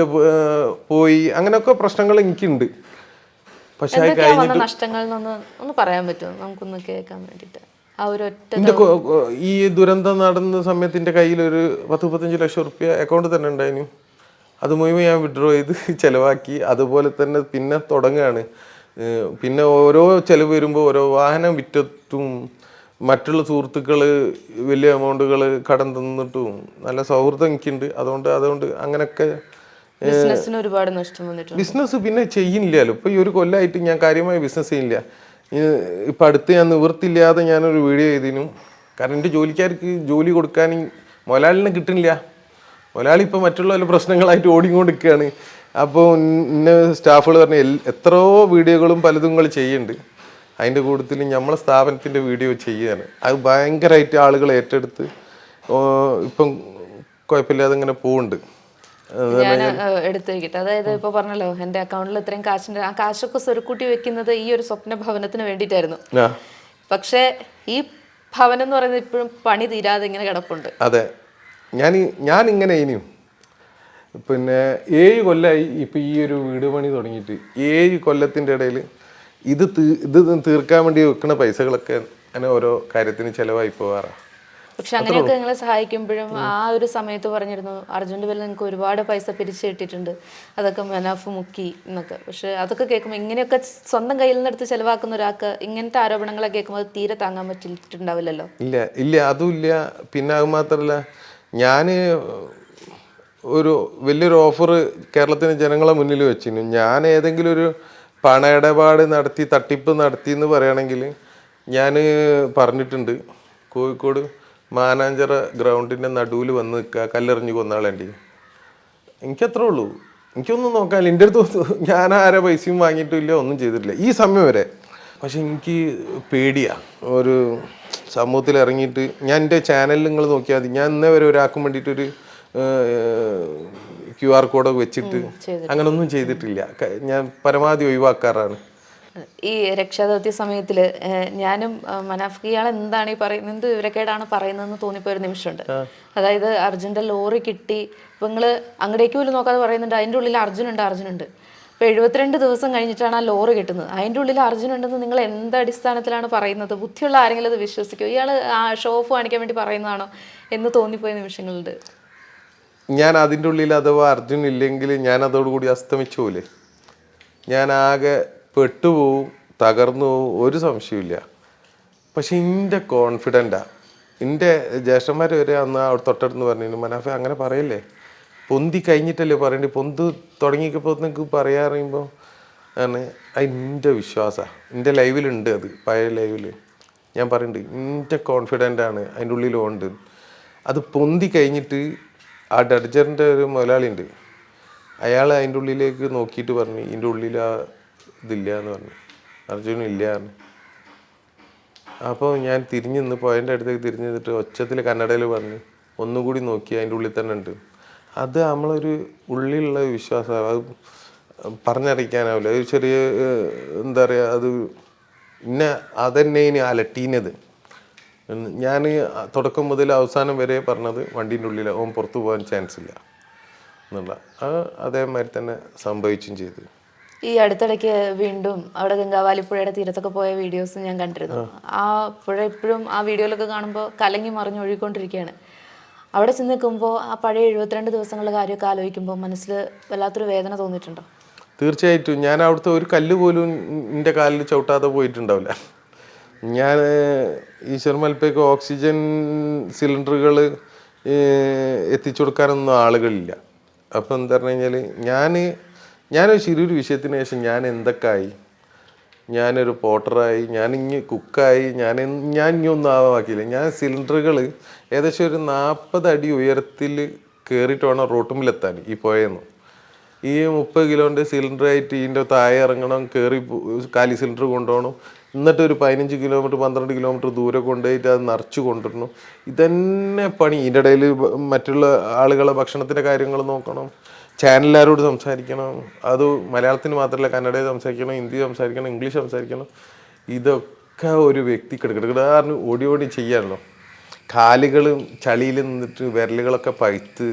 പോയി. അങ്ങനെയൊക്കെ പ്രശ്നങ്ങൾ എനിക്കുണ്ട്. പക്ഷെ അത് കഴിഞ്ഞിട്ട് നഷ്ടങ്ങൾ എന്നൊന്ന് ഒന്ന് പറയാൻ പറ്റുമോ? നമുക്കൊന്ന് കേൾക്കാൻ വേണ്ടിയിട്ട്. ആ ഒരു ഒറ്റ ഈ ദുരന്തം നടന്ന സമയത്ത് എന്റെ കയ്യിൽ ഒരു പത്ത് മുപ്പത്തഞ്ച് ലക്ഷം റുപ്യ അക്കൗണ്ട് തന്നെ ഉണ്ടായിരുന്നു അത് മുഴുവൻ ഞാൻ വിഡ്രോ ചെയ്ത് ചിലവാക്കി. അതുപോലെ തന്നെ പിന്നെ തുടങ്ങുകയാണ് പിന്നെ ഓരോ ചിലവ് വരുമ്പോൾ ഓരോ വാഹനം വിറ്റത്തും മറ്റുള്ള സുഹൃത്തുക്കൾ വലിയ എമൗണ്ടുകൾ കടം തന്നിട്ടും നല്ല സൗഹൃദം എനിക്കുണ്ട്. അതുകൊണ്ട് അതുകൊണ്ട് അങ്ങനെയൊക്കെ ബിസിനസ്സിന് ഒരുപാട് നഷ്ടം വന്നിട്ടുണ്ട്. ബിസിനസ് പിന്നെ ചെയ്യുന്നില്ലല്ലോ ഇപ്പൊ ഈ ഒരു കൊല്ലമായിട്ട് ഞാൻ കാര്യമായി ബിസിനസ് ചെയ്യുന്നില്ല. ഇപ്പൊ അടുത്ത് ഞാൻ നിവൃത്തില്ലാതെ ഞാനൊരു വീഡിയോ ചെയ്തിനു എന്റെ ജോലിക്കാർക്ക് ജോലി കൊടുക്കാൻ മുതലാളിനെ കിട്ടുന്നില്ല. മുതലാളി ഇപ്പം മറ്റുള്ള വല്ല പ്രശ്നങ്ങളായിട്ട് ഓടിക്കൊണ്ടിരിക്കുകയാണ് അപ്പോൾ ഇന്ന സ്റ്റാഫുകൾ പറഞ്ഞ എത്രയോ വീഡിയോകളും പലതും നിങ്ങൾ ചെയ്യുന്നുണ്ട് അതിന്റെ കൂട്ടത്തിൽ നമ്മളെ സ്ഥാപനത്തിന്റെ വീഡിയോ ചെയ്യുകയാണ് അത് ഭയങ്കരമായിട്ട് ആളുകൾ ഏറ്റെടുത്ത് ഇപ്പം കുഴപ്പമില്ലാതെ ഇങ്ങനെ പോകുന്നുണ്ട് ഞാൻ എടുത്തു വെക്കട്ടെ അതായത് ഇപ്പൊ പറഞ്ഞല്ലോ എന്റെ അക്കൗണ്ടിൽ ഇത്രയും കാശുണ്ട് ആ കാശൊക്കെ സ്വരുക്കൂട്ടി വെക്കുന്നത് ഈ ഒരു സ്വപ്ന ഭവനത്തിന് വേണ്ടിയിട്ടായിരുന്നു. പക്ഷേ ഈ ഭവനം എന്ന് പറയുന്നത് ഇപ്പോഴും പണി തീരാതെ ഇങ്ങനെ കിടപ്പുണ്ട്. അതെ. ഞാൻ ഞാൻ ഇങ്ങനെ ഇനിയും പിന്നെ ഏഴ് കൊല്ലമായി ഇപ്പം ഈ ഒരു വീട് പണി തുടങ്ങിയിട്ട്. ഏഴ് കൊല്ലത്തിന്റെ ഇടയിൽ ഇത് ഇത് തീർക്കാൻ വേണ്ടി വെക്കുന്ന പൈസകളൊക്കെ അങ്ങനെ ഓരോ കാര്യത്തിന് ചിലവായി പോകാറാണ് പക്ഷെ അങ്ങനെയൊക്കെ നിങ്ങളെ സഹായിക്കുമ്പോഴും ആ ഒരു സമയത്ത് പറഞ്ഞിരുന്നു അർജുന്റെ പേരിൽ നിങ്ങൾക്ക് ഒരുപാട് പൈസ പിരിച്ചു കിട്ടിയിട്ടുണ്ട് അതൊക്കെ മനാഫ് മുക്കി എന്നൊക്കെ. പക്ഷെ അതൊക്കെ കേൾക്കുമ്പോൾ ഇങ്ങനെയൊക്കെ സ്വന്തം കയ്യിൽ നിന്നെടുത്ത് ചെലവാക്കുന്ന ഒരാൾക്ക് ഇങ്ങനത്തെ ആരോപണങ്ങളെ കേൾക്കുമ്പോൾ അത് തീരെ താങ്ങാൻ പറ്റിയിട്ടുണ്ടാവില്ലല്ലോ? ഇല്ല ഇല്ല അതുമില്ല ഇല്ല. പിന്നെ അത് മാത്രമല്ല ഞാൻ ഒരു വലിയൊരു ഓഫർ കേരളത്തിന് ജനങ്ങളെ മുന്നിൽ വെച്ചിരുന്നു. ഞാൻ ഏതെങ്കിലും ഒരു പണ ഇടപാട് നടത്തി തട്ടിപ്പ് നടത്തി എന്ന് പറയുകയാണെങ്കിൽ ഞാൻ പറഞ്ഞിട്ടുണ്ട്. കോഴിക്കോട് മാനാഞ്ചിറ ഗ്രൗണ്ടിന്റെ നടുവിൽ വന്ന് നിൽക്കുക കല്ലെറിഞ്ഞ് കൊന്നാളേണ്ടി എനിക്കത്രേ ഉള്ളൂ. എനിക്കൊന്നും നോക്കാനില്ല. എന്റെ അടുത്ത് ഞാൻ ആരെ പൈസയും വാങ്ങിയിട്ടില്ല ഒന്നും ചെയ്തിട്ടില്ല. ഈ സമയം വരെ. പക്ഷെ എനിക്ക് പേടിയാ. ഒരു സമൂഹത്തിൽ ഇറങ്ങിയിട്ട് ഞാൻ എന്റെ ചാനലിൽ നിങ്ങൾ നോക്കിയാൽ മതി. ഞാൻ ഇന്നേ വരെ ഒരാൾക്കും വേണ്ടിയിട്ടൊരു ക്യു ആർ കോഡൊക്കെ വെച്ചിട്ട് അങ്ങനൊന്നും ചെയ്തിട്ടില്ല. ഞാൻ പരമാവധി ഒഴിവാക്കാറാണ്. ഈ രക്ഷാദൗത്യ സമയത്തിൽ ഞാനും മനാഫിയാൾ മനാഫ് ഇയാൾ എന്താണ് ഈ പറയുന്നത് എന്ത് വിവരക്കേടാണ് പറയുന്നതെന്ന് തോന്നിപ്പോയ ഒരു നിമിഷമുണ്ട് അതായത് അർജുന്റെ ലോറി കിട്ടി ഇപ്പൊ നിങ്ങൾ അങ്ങടേക്ക് പോലും നോക്കാതെ പറയുന്നുണ്ട് അതിന്റെ ഉള്ളിൽ അർജുനുണ്ട് അർജുനുണ്ട്. അപ്പോൾ എഴുപത്തിരണ്ട് ദിവസം കഴിഞ്ഞിട്ടാണ് ആ ലോറി കിട്ടുന്നത്. അതിന്റെ ഉള്ളിൽ അർജുനുണ്ടെന്ന് നിങ്ങൾ എന്ത് അടിസ്ഥാനത്തിലാണ് പറയുന്നത്? ബുദ്ധിയുള്ള ആരെങ്കിലും അത് വിശ്വസിക്കും? ഇയാൾ ആ ഷോ ഓഫ് കാണിക്കാൻ വേണ്ടി പറയുന്നതാണോ എന്ന് തോന്നിപ്പോയ നിമിഷങ്ങളുണ്ട്. ഞാൻ അതിന്റെ ഉള്ളിൽ അഥവാ അർജുൻ ഇല്ലെങ്കിൽ ഞാൻ അതോടുകൂടി അസ്തമിച്ചു പോലെ ഞാൻ ആകെ പെട്ടുപോവും തകർന്നു പോവും ഒരു സംശയമില്ല പക്ഷെ എന്റെ കോൺഫിഡന്റാ എന്റെ ജ്യേഷ്ഠന്മാർ വരെ അന്ന് അവിടെ തൊട്ടടുത്ത് പറഞ്ഞു മനാഫെ അങ്ങനെ പറയല്ലേ? പൊന്തി കഴിഞ്ഞിട്ടല്ലേ പറയണ്ടേ? പൊന്ത് തുടങ്ങിയപ്പോൾ നിങ്ങൾക്ക് പറയാ പറയുമ്പോൾ ആണ് അതിന്റെ വിശ്വാസമാണ് എന്റെ ലൈവിലുണ്ട് അത് പഴയ ലൈവിൽ ഞാൻ പറയുന്നുണ്ട് എന്റെ കോൺഫിഡന്റ് ആണ് അതിന്റെ ഉള്ളിൽ ഉണ്ട് അത് പൊന്തി കഴിഞ്ഞിട്ട് ആ ഡഡ്ജറിന്റെ ഒരു മുതലാളി ഉണ്ട് അയാൾ അതിന്റെ ഉള്ളിലേക്ക് നോക്കിയിട്ട് പറഞ്ഞു ഇതിന്റെ ഉള്ളിൽ ആ ഇതില്ല എന്ന് പറഞ്ഞു. അർജുൻ ഇല്ല എന്ന് അപ്പോൾ ഞാൻ തിരിഞ്ഞു നിന്ന് പോയതിന്റെ അടുത്തേക്ക് തിരിഞ്ഞു നിന്നിട്ട് ഒച്ചത്തിൽ കന്നഡയിൽ പറഞ്ഞു ഒന്നുകൂടി നോക്കി അതിന്റെ ഉള്ളിൽ തന്നെ ഉണ്ട്. അത് നമ്മളൊരു ഉള്ളിലുള്ള വിശ്വാസമാണ് അത് പറഞ്ഞറിയിക്കാനാവില്ല. ഒരു ചെറിയ എന്താ പറയുക അത് ഇന്നെ അതന്നെ ഇനി അലട്ടീനത്. ഞാൻ തുടക്കം മുതൽ അവസാനം വരെ പറഞ്ഞത് വണ്ടീന്റെ ഉള്ളിൽ ഓൻ പുറത്തു പോകാൻ ചാൻസ് ഇല്ല. എന്നുള്ള അത് അതേമാതിരി തന്നെ സംഭവിച്ചും ചെയ്തു. ഈ അടുത്തിടയ്ക്ക് വീണ്ടും അവിടെ ഗംഗാവാലി പുഴയുടെ തീരത്തൊക്കെ പോയ വീഡിയോസ് ഞാൻ കണ്ടിരുന്നു. ആ. പുഴ ഇപ്പോഴും ആ വീഡിയോയിലൊക്കെ കാണുമ്പോൾ കലങ്ങി മറിഞ്ഞ് ഒഴുകിക്കൊണ്ടിരിക്കുകയാണ്. അവിടെ ചെന്ന് നിൽക്കുമ്പോൾ ആ പഴയ എഴുപത്തിരണ്ട് ദിവസങ്ങളുടെ കാര്യമൊക്കെ ആലോചിക്കുമ്പോൾ മനസ്സിൽ വല്ലാത്തൊരു വേദന തോന്നിയിട്ടുണ്ടോ? തീർച്ചയായിട്ടും. ഞാൻ അവിടുത്തെ ഒരു കല്ല് പോലും എന്റെ കാലിൽ ചവിട്ടാതെ പോയിട്ടുണ്ടാവില്ല. ഞാൻ ഈശ്വർ മൽപ്പയ്ക്ക് ഓക്സിജൻ സിലിണ്ടറുകൾ എത്തിച്ചു കൊടുക്കാനൊന്നും ആളുകളില്ല. അപ്പം എന്താ പറഞ്ഞു കഴിഞ്ഞാൽ ഞാൻ ഞാനൊരു ചെറിയൊരു വിഷയത്തിന് ശേഷം ഞാൻ എന്തൊക്കെ ആയി ഞാനൊരു പോട്ടറായി ഞാൻ ഇനി കുക്കായി ഞാൻ ഞാൻ ഇനി ഒന്നും ആവാക്കിയില്ല ഞാൻ സിലിണ്ടറുകൾ ഏകദേശം ഒരു നാൽപ്പത് അടി ഉയരത്തിൽ കയറിയിട്ട് വേണം റോട്ടുമ്പിലെത്താൻ ഈ പുഴയെന്ന്. ഈ മുപ്പത് കിലോന്റെ സിലിണ്ടർ ആയിട്ട് ഇതിന്റെ താഴെ ഇറങ്ങണം കയറി കാലി സിലിണ്ടർ കൊണ്ടുപോകണം. എന്നിട്ട് ഒരു പതിനഞ്ച് കിലോമീറ്റർ പന്ത്രണ്ട് കിലോമീറ്റർ ദൂരെ കൊണ്ടുപോയിട്ട് അത് നിറച്ച് കൊണ്ടുവരണം. ഇതന്നെ പണി. ഇതിന്റെ ഇടയിൽ മറ്റുള്ള ആളുകളെ ഭക്ഷണത്തിന്റെ കാര്യങ്ങൾ നോക്കണം. ചാനലുകാരോട് സംസാരിക്കണം. അത് മലയാളത്തിന് മാത്രമല്ല കന്നഡയിൽ സംസാരിക്കണം ഹിന്ദി സംസാരിക്കണം ഇംഗ്ലീഷ് സംസാരിക്കണം. ഇതൊക്കെ ഒരു വ്യക്തി കിടക്കിടക്കിടാറിന് ഓടി ഓടി ചെയ്യാണല്ലോ. കാലുകളും ചളിയിൽ നിന്നിട്ട് വിരലുകളൊക്കെ പഴുത്ത്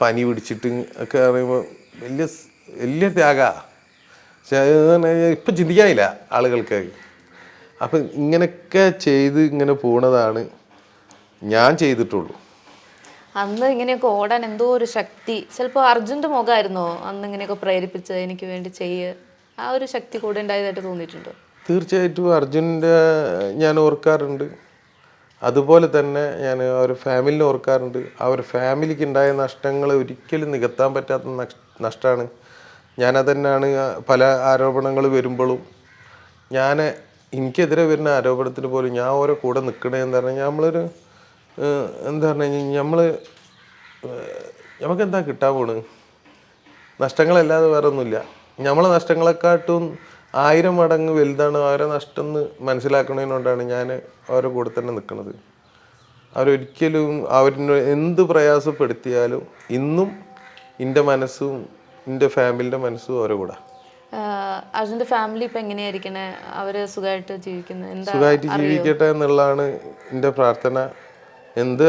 പനി പിടിച്ചിട്ട് ഒക്കെ പറയുമ്പോൾ വലിയ വലിയ ത്യാഗ. ഇപ്പം ചിന്തിക്കാനില്ല ആളുകൾക്ക്. അപ്പം ഇങ്ങനെയൊക്കെ ചെയ്ത് ഇങ്ങനെ പോണതാണ് ഞാൻ ചെയ്തിട്ടുള്ളൂ. അന്ന് ഇങ്ങനെയൊക്കെ ഓടാൻ എന്തോ ഒരു ശക്തി. ചിലപ്പോൾ അർജുന്റെ മുഖമായിരുന്നോ അന്ന് ഇങ്ങനെയൊക്കെ പ്രേരിപ്പിച്ചത് എനിക്ക് വേണ്ടി ചെയ്യ് ആ ഒരു ശക്തി കൂടെ ഉണ്ടായതായിട്ട് തോന്നിയിട്ടുണ്ടോ. തീർച്ചയായിട്ടും അർജുന്റെ ഞാൻ ഓർക്കാറുണ്ട്. അതുപോലെ തന്നെ ഞാൻ ഒരു ഫാമിലിനെ ഓർക്കാറുണ്ട്. ആ ഒരു ഫാമിലിക്ക് ഉണ്ടായ നഷ്ടങ്ങൾ ഒരിക്കലും നികത്താൻ പറ്റാത്ത നഷ്ടമാണ് ഞാനത് തന്നെയാണ് പല ആരോപണങ്ങൾ വരുമ്പോഴും ഞാൻ എനിക്കെതിരെ വരുന്ന ആരോപണത്തിന് പോലും ഞാൻ ഓരോ കൂടെ നിൽക്കണേന്ന് പറഞ്ഞാൽ നമ്മളൊരു എന്താ പറഞ്ഞു കഴിഞ്ഞാൽ നമ്മൾ നമുക്കെന്താ കിട്ടാൻ പോണ്? നഷ്ടങ്ങളല്ലാതെ വേറെ ഒന്നുമില്ല നമ്മളെ നഷ്ടങ്ങളെക്കാട്ടും ആയിരം മടങ്ങ് വലുതാണ് അവരെ നഷ്ടം എന്ന് മനസ്സിലാക്കണതിനോണ്ടാണ് ഞാൻ അവരുടെ കൂടെ തന്നെ നിൽക്കുന്നത് അവരൊരിക്കലും അവരിന് എന്ത് പ്രയാസപ്പെടുത്തിയാലും ഇന്നും എന്റെ മനസ്സും എന്റെ ഫാമിലിന്റെ മനസ്സും അവരുടെ കൂടെ. അർജുന്റെ ഫാമിലി ഇപ്പം എങ്ങനെയായിരിക്കണേ? അവർ സുഖമായിട്ട് ജീവിക്കുന്നത് എന്താ സുഖമായിട്ട് ജീവിക്കട്ടെ എന്നുള്ളതാണ് എന്റെ പ്രാർത്ഥന. എന്ത്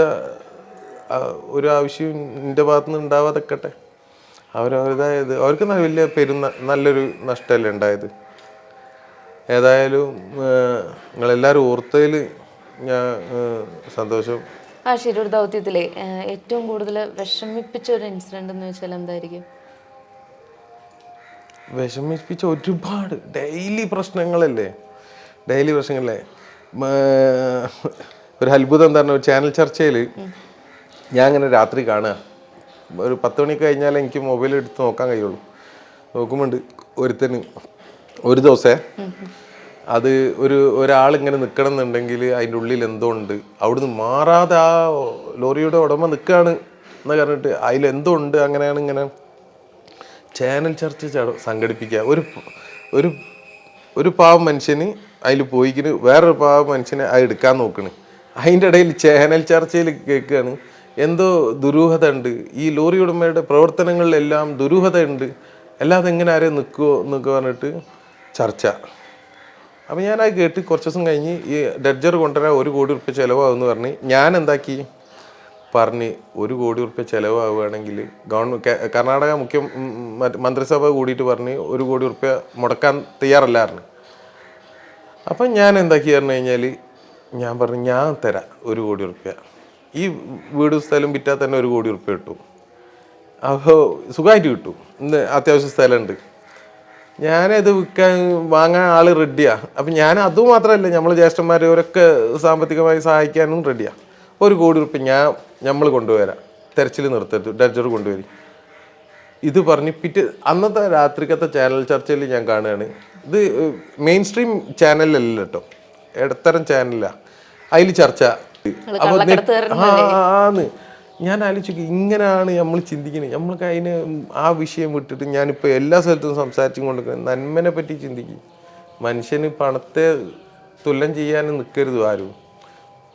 ഒരു ആവശ്യവും എന്റെ ഭാഗത്തുനിന്ന് ഉണ്ടാവാതെക്കട്ടെ. അവരവരുതായത് അവർക്ക് വലിയ പെരുന്ന നല്ലൊരു നഷ്ടമല്ലേ ഉണ്ടായത്. ഏതായാലും നിങ്ങളെല്ലാവരും ഓർത്തതിൽ ഞാൻ സന്തോഷം. ആ ശിരൂർ ദൗത്യത്തിലെ. ഏഹ്, ഏറ്റവും കൂടുതൽ വിഷമിപ്പിച്ച ഒരു ഇൻസിഡന്റ് എന്ന് വെച്ചാൽ എന്തായിരിക്കും? വിഷമിപ്പിച്ച ഒരുപാട് ഡെയിലി പ്രശ്നങ്ങളല്ലേ? ഡെയിലി പ്രശ്നങ്ങളല്ലേ? ഒരു അത്ഭുതം ഒരു ചാനൽ ചർച്ചയിൽ ഞാൻ അങ്ങനെ രാത്രി കാണുക. ഒരു പത്ത് മണി കഴിഞ്ഞാൽ എനിക്ക് മൊബൈൽ എടുത്ത് നോക്കാൻ കഴിയുള്ളൂ. നോക്കുമ്പോണ്ട് ഒരുത്തന് ഒരു ദിവസേ അത് ഒരു ഒരാൾ ഇങ്ങനെ നിൽക്കണം എന്നുണ്ടെങ്കിൽ അതിന്റെ ഉള്ളിൽ എന്തോ ഉണ്ട്. അവിടുന്ന് മാറാതെ ആ ലോറിയുടെ ഉടമ നിൽക്കുകയാണ് എന്ന് പറഞ്ഞിട്ട് അതിൽ എന്തോ ഉണ്ട് അങ്ങനെയാണ് ഇങ്ങനെ ചാനൽ ചർച്ച സംഘടിപ്പിക്കുക. ഒരു ഒരു ഒരു പാവം മനുഷ്യന് അതിൽ പോയിക്കിന് വേറൊരു പാവം മനുഷ്യനെ അത് എടുക്കാൻ നോക്കണ്. അതിന്റെ ഇടയിൽ ചേനൽ ചർച്ചയിൽ കേൾക്കുകയാണ്. എന്തോ ദുരൂഹത ഉണ്ട്. ഈ ലോറി ഉടമയുടെ പ്രവർത്തനങ്ങളിലെല്ലാം ദുരൂഹത ഉണ്ട്. അല്ലാതെ എങ്ങനെ ആരെയും നിൽക്കുമോ എന്നൊക്കെ പറഞ്ഞിട്ട് ചർച്ച. അപ്പം ഞാനത് കേട്ട് കുറച്ച് ദിവസം കഴിഞ്ഞ് ഈ ഡഡ്ജർ കൊണ്ടുവരാൻ ഒരു കോടി ഉറുപ്പ്യ ചിലവാകുമെന്ന് പറഞ്ഞ് ഞാൻ എന്താക്കി? പറഞ്ഞ് ഒരു കോടി ഉറുപ്പ്യ ചിലവാകുകയാണെങ്കിൽ ഗവൺമെന്റ് കർണാടക മുഖ്യ മന്ത്രിസഭ കൂടിയിട്ട് പറഞ്ഞ് ഒരു കോടി ഉറുപ്പ്യ മുടക്കാൻ തയ്യാറല്ലായിരുന്നു. അപ്പം ഞാൻ എന്താക്കി പറഞ്ഞു കഴിഞ്ഞാൽ ഞാൻ പറഞ്ഞു ഞാൻ തരാം ഒരു കോടി ഉറുപ്പ്യ. ഈ വീട് സ്ഥലം വിറ്റാൽ തന്നെ ഒരു കോടി ഉറുപ്പ്യ കിട്ടും. അപ്പോൾ സുഖമായിട്ട് കിട്ടും. ഇന്ന് അത്യാവശ്യം സ്ഥലമുണ്ട്. ഞാനത് വിൽക്കാൻ വാങ്ങാൻ ആൾ റെഡിയാണ് അപ്പം ഞാൻ അതുമാത്രമല്ല നമ്മൾ ജ്യേഷ്ഠന്മാർ ഒരൊക്കെ സാമ്പത്തികമായി സഹായിക്കാനും റെഡിയാണ് ഒരു കോടി റുപ്യ ഞാൻ നമ്മൾ കൊണ്ടുവരാം. തെരച്ചിൽ നിർത്തരുത്. ഡജർ കൊണ്ടുവരും. ഇത് പറഞ്ഞ് പിറ്റേ അന്നത്തെ രാത്രിക്കത്തെ ചാനൽ ചർച്ചയിൽ ഞാൻ കാണുകയാണ്. ഇത് മെയിൻ സ്ട്രീം ചാനലല്ല കേട്ടോ ഇടത്തരം ചാനലാണ് അതിൽ ചർച്ച. അപ്പോൾ ആന്ന്. ഞാൻ ആലോചിച്ചു ഇങ്ങനെയാണ് നമ്മൾ ചിന്തിക്കുന്നത് നമ്മൾക്ക് അതിന് ആ വിഷയം വിട്ടിട്ട് ഞാനിപ്പോൾ എല്ലാ സ്ഥലത്തും സംസാരിച്ചും കൊണ്ടിരിക്കുന്നത് നന്മനെ പറ്റി ചിന്തിക്കും. മനുഷ്യന് പണത്തെ തുലം ചെയ്യാൻ നിൽക്കരുത് ആരും.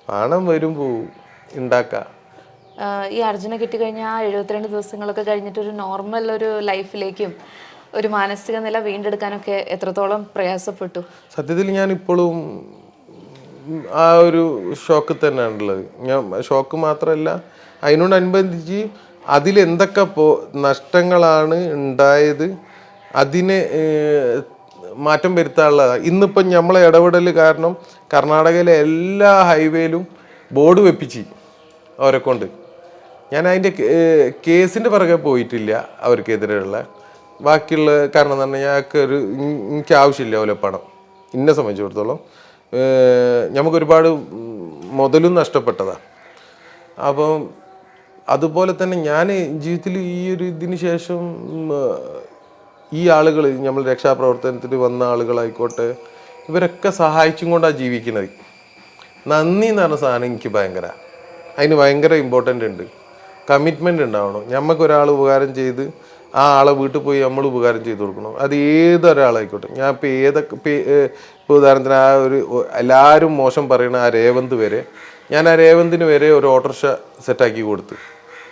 പണം വരും പോവും ഉണ്ടാക്കാം ഈ അർജുന കിട്ടിക്കഴിഞ്ഞാൽ ആ എഴുപത്തിരണ്ട് ദിവസങ്ങളൊക്കെ കഴിഞ്ഞിട്ട് ഒരു നോർമൽ ഒരു ലൈഫിലേക്കും ഒരു മാനസിക നില വീണ്ടെടുക്കാനൊക്കെ എത്രത്തോളം പ്രയാസപ്പെട്ടു? സത്യത്തിൽ ഞാൻ ഇപ്പോഴും ആ ഒരു ഷോക്ക് തന്നെയാണുള്ളത്. ഞാൻ ഷോക്ക് മാത്രമല്ല അതിനോടനുബന്ധിച്ച് അതിലെന്തൊക്കെ പോ നഷ്ടങ്ങളാണ് ഉണ്ടായത് അതിനെ മാറ്റം വരുത്താനുള്ള ഇന്നിപ്പം നമ്മളെ ഇടപെടൽ കാരണം കർണാടകയിലെ എല്ലാ ഹൈവേയിലും ബോർഡ് വെപ്പിച്ച് അവരെ കൊണ്ട്. ഞാൻ അതിന്റെ കേസിന്റെ പുറകെ പോയിട്ടില്ല അവർക്കെതിരെയുള്ള. ബാക്കിയുള്ള കാരണം എന്ന് പറഞ്ഞാൽ ഞങ്ങൾക്ക് ഒരു എനിക്ക് ആവശ്യമില്ല ഓലെ പണം. എന്നെ സംബന്ധിച്ചിടത്തോളം. ഏഹ് നമുക്ക് ഒരുപാട് മുതലും നഷ്ടപ്പെട്ടതാണ് അപ്പം അതുപോലെ തന്നെ ഞാൻ ജീവിതത്തിൽ ഈ ഒരു ഇതിന് ശേഷം ഈ ആളുകൾ നമ്മൾ രക്ഷാപ്രവർത്തനത്തിൽ വന്ന ആളുകളായിക്കോട്ടെ ഇവരൊക്കെ സഹായിച്ചും കൊണ്ടാണ് ജീവിക്കുന്നത് നന്ദി എന്ന് പറഞ്ഞ സാധനം എനിക്ക് ഭയങ്കര. അതിന് ഭയങ്കര ഇമ്പോർട്ടന്റ് ഉണ്ട്. കമ്മിറ്റ്മെന്റ് ഉണ്ടാവണം. നമുക്ക് ഒരാൾ ഉപകാരം ചെയ്ത് ആ ആളെ വീട്ടിൽ പോയി നമ്മൾ ഉപകാരം ചെയ്ത് കൊടുക്കണം. അത് ഏതൊരാളായിക്കോട്ടെ. ഞാൻ ഇപ്പോൾ ഏതൊക്കെ ഇപ്പോൾ ഉദാഹരണത്തിന് ആ ഒരു എല്ലാവരും മോശം പറയുന്ന ആ രേവന്ത് വരെ ഞാൻ ആ രേവന്തിന് വരെ ഒരു ഓട്ടോറിക്ഷ സെറ്റാക്കി കൊടുത്തു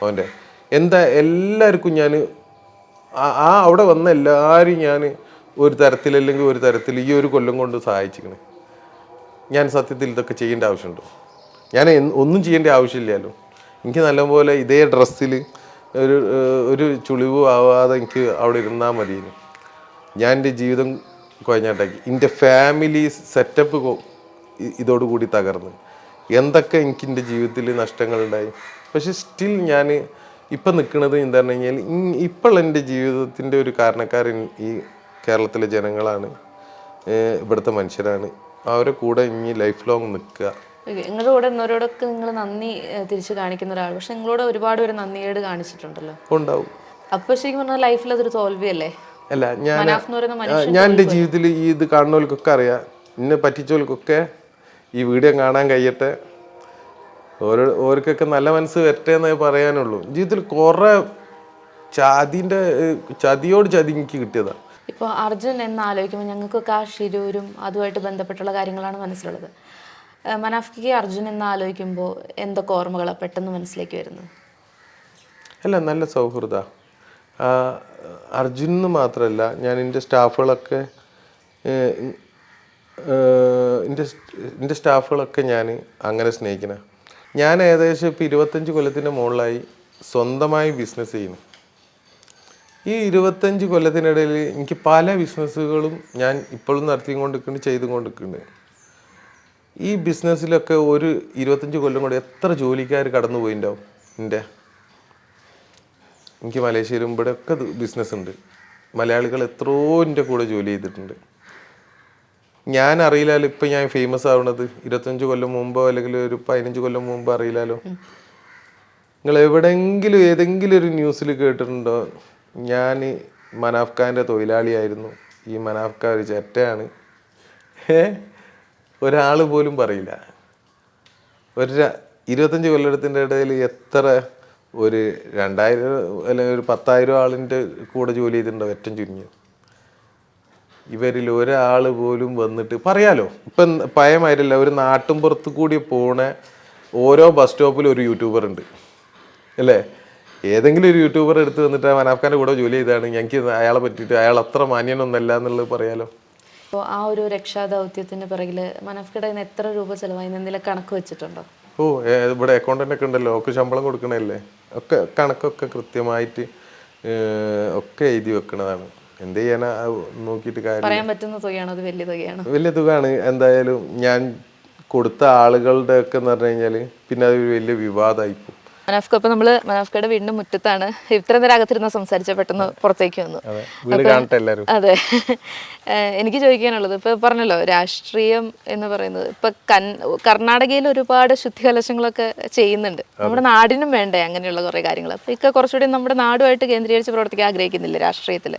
അവന്റെ. എന്താ എല്ലാവർക്കും ഞാൻ ആ- അവിടെ വന്ന എല്ലാവരും ഞാൻ ഒരു തരത്തിലല്ലെങ്കിൽ ഒരു തരത്തിൽ ഈ ഒരു കൊല്ലം കൊണ്ട് സഹായിച്ചിരിക്കണേ. ഞാൻ സത്യത്തിൽ ഇതൊക്കെ ചെയ്യേണ്ട ആവശ്യമുണ്ടോ? ഞാൻ ഒന്നും ചെയ്യേണ്ട ആവശ്യമില്ലല്ലോ. എനിക്ക് നല്ലപോലെ ഇതേ ഡ്രസ്സിൽ ഒരു ഒരു ചുളിവും ആവാതെ എനിക്ക് അവിടെ ഇരുന്നാൽ മതിയെന്ന്. ഞാൻ എന്റെ ജീവിതം കുഴഞ്ഞാട്ടാക്കി എന്റെ ഫാമിലി സെറ്റപ്പ് ഇതോടുകൂടി തകർന്നു. എന്തൊക്കെ എനിക്ക് എന്റെ ജീവിതത്തിൽ നഷ്ടങ്ങളുണ്ടായി പക്ഷെ സ്റ്റിൽ ഞാൻ ഇപ്പം നിൽക്കുന്നത് എന്താ പറഞ്ഞു കഴിഞ്ഞാൽ ഇപ്പോൾ എന്റെ ജീവിതത്തിന്റെ ഒരു കാരണക്കാരൻ ഈ കേരളത്തിലെ ജനങ്ങളാണ്. ഇവിടുത്തെ മനുഷ്യരാണ്. അവരെ കൂടെ ഇനി ലൈഫ് ലോങ് നിൽക്കുക. നിങ്ങളുടെ കൂടെ എന്നവരോടൊക്കെ നിങ്ങൾ നന്ദി തിരിച്ചു കാണിക്കുന്ന ഒരാൾ പക്ഷെ നിങ്ങളോട് ഒരുപാട് പേര് നന്ദിയേട് കാണിച്ചിട്ടുണ്ടല്ലോ. ഉണ്ടാവും. അപ്പൊ ശരിക്കും പറഞ്ഞാൽ ലൈഫിൽ അതൊരു തോൽവിയല്ലേ? അല്ല ഞാൻ ഞാൻ എന്റെ ജീവിതത്തിൽ ഈ ഇത് കാണുന്നവർക്കൊക്കെ അറിയാം. എന്നെ പറ്റിച്ചവർക്കൊക്കെ ഈ വീഡിയോ കാണാൻ കഴിയട്ടെ. ഓരോ ഓർക്കൊക്കെ നല്ല മനസ്സ് വരട്ടെ എന്നേ പറയാനുള്ളൂ. ജീവിതത്തിൽ കുറേ ചതിന്റെ ചതിയോട് ചതി എനിക്ക് കിട്ടിയതാണ് ഇപ്പോൾ അർജുൻ എന്ന് ആലോചിക്കുമ്പോൾ ഞങ്ങൾക്കൊക്കെ ആ ഷിരൂരും അതുമായിട്ട് ബന്ധപ്പെട്ടുള്ള കാര്യങ്ങളാണ് മനസ്സിലുള്ളത്. ഏഹ് മനാഫ്ക്ക് അർജുൻ എന്ന് ആലോചിക്കുമ്പോൾ എന്തൊക്കെ ഓർമ്മകളാണ് പെട്ടെന്ന് മനസ്സിലേക്ക് വരുന്നത്? അല്ല നല്ല സൗഹൃദ. അർജുൻ എന്ന് മാത്രമല്ല ഞാൻ എന്റെ സ്റ്റാഫുകളൊക്കെ എന്റെ എന്റെ സ്റ്റാഫുകളൊക്കെ ഞാൻ അങ്ങനെ സ്നേഹിക്കണ. ഞാൻ ഏകദേശം ഇപ്പോൾ ഇരുപത്തഞ്ച് കൊല്ലത്തിന്റെ മുകളിലായി സ്വന്തമായി ബിസിനസ് ചെയ്യുന്നു. ഈ ഇരുപത്തഞ്ച് കൊല്ലത്തിനിടയിൽ എനിക്ക് പല ബിസിനസ്സുകളും ഞാൻ ഇപ്പോഴും നടത്തിക്കൊണ്ടിരിക്കുന്നുണ്ട് ചെയ്തുകൊണ്ടിരിക്കുന്നുണ്ട്. ഈ ബിസിനസ്സിലൊക്കെ ഒരു ഇരുപത്തഞ്ച് കൊല്ലം കൊണ്ട് എത്ര ജോലിക്കാർ കടന്നു പോയിണ്ടാവും എന്റെ എനിക്ക് മലേഷ്യയിലും ഇവിടെ ഒക്കെ ബിസിനസ് ഉണ്ട്. മലയാളികൾ എത്രയോ എന്റെ കൂടെ ജോലി ചെയ്തിട്ടുണ്ട്. ഞാൻ അറിയില്ലാലോ ഇപ്പം ഞാൻ ഫേമസ് ആവുന്നത് ഇരുപത്തഞ്ച് കൊല്ലം മുമ്പോ അല്ലെങ്കിൽ ഒരു പതിനഞ്ച് കൊല്ലം മുമ്പോ അറിയില്ലാലോ? നിങ്ങൾ എവിടെങ്കിലും ഏതെങ്കിലും ഒരു ന്യൂസിൽ കേട്ടിട്ടുണ്ടോ? ഞാൻ മനാഫ് ഖാന്റെ തൊഴിലാളിയായിരുന്നു. ഈ മനാഫ് ഖാൻ ഒരു ചെറ്റയാണ്. ഏ ഒരാൾ പോലും പറയില്ല. ഒരു ഇരുപത്തഞ്ച് കൊല്ലത്തിന്റെ ഇടയിൽ എത്ര ഒരു രണ്ടായിരം അല്ലെങ്കിൽ ഒരു പത്തായിരം ആളിന്റെ കൂടെ ജോലി ചെയ്തിട്ടുണ്ടോ ഏറ്റവും ചുരുങ്ങിയത്. ഇവരിൽ ഒരാൾ പോലും വന്നിട്ട് പറയാലോ ഇപ്പം പയമായിട്ടില്ല ഒരു നാട്ടും പുറത്ത് കൂടി പോണ ഓരോ ബസ് സ്റ്റോപ്പിലും ഒരു യൂട്യൂബർ ഉണ്ട്. അല്ലേ? ഏതെങ്കിലും ഒരു യൂട്യൂബർ എടുത്ത് വന്നിട്ട് മനാഫ്ഖാന്റെ കൂടെ ജോലി ചെയ്താണ് ഞങ്ങൾക്ക് അയാളെ പറ്റിയിട്ട് അയാൾ അത്ര മാന്യനൊന്നല്ല എന്നുള്ളത് പറയാലോ? അപ്പോൾ ആ ഒരു രക്ഷാദൗത്യത്തിന് പിറകിൽ മനാഫ്ഖയുടെ എത്ര രൂപ ചിലവായി? എന്തെങ്കിലും കണക്ക് വെച്ചിട്ടുണ്ടോ? ഓ ഇവിടെ അക്കൗണ്ടന്റ് ഒക്കെ ഉണ്ടല്ലോ ഒക്കെ ശമ്പളം കൊടുക്കണല്ലേ ഒക്കെ കണക്കൊക്കെ കൃത്യമായിട്ട് ഒക്കെ എഴുതി വെക്കുന്നതാണ് എന്ത് ചെയ്യാനാ നോക്കിയിട്ട് കാര്യം പറയാൻ പറ്റുന്ന തുകയാണോ? അത് വലിയ തുകയാണ്? വലിയ തുകയാണ്. എന്തായാലും ഞാൻ കൊടുത്ത ആളുകളുടെ ഒക്കെ എന്ന് പറഞ്ഞു കഴിഞ്ഞാൽ പിന്നെ അത് വലിയ വിവാദമായിപ്പോ മനാഫ്ക ഇപ്പൊ നമ്മൾ മനാഫ്കയുടെ വീടിന്റെ മുറ്റത്താണ് ഇത്ര നേരം അകത്തിരുന്ന സംസാരിച്ച പെട്ടെന്ന് പുറത്തേക്ക് വന്നു. അതെ. എനിക്ക് ചോദിക്കാനുള്ളത് ഇപ്പൊ പറഞ്ഞല്ലോ രാഷ്ട്രീയം എന്ന് പറയുന്നത് ഇപ്പൊ കൻ കർണാടകയിൽ ഒരുപാട് ശുദ്ധികലശങ്ങളൊക്കെ ചെയ്യുന്നുണ്ട്. നമ്മുടെ നാടിനും വേണ്ടേ അങ്ങനെയുള്ള കുറെ കാര്യങ്ങൾ അപ്പൊ ഇക്ക കുറച്ചുകൂടി നമ്മുടെ നാടുമായിട്ട് കേന്ദ്രീകരിച്ച് പ്രവർത്തിക്കാൻ ആഗ്രഹിക്കുന്നില്ല രാഷ്ട്രീയത്തിൽ?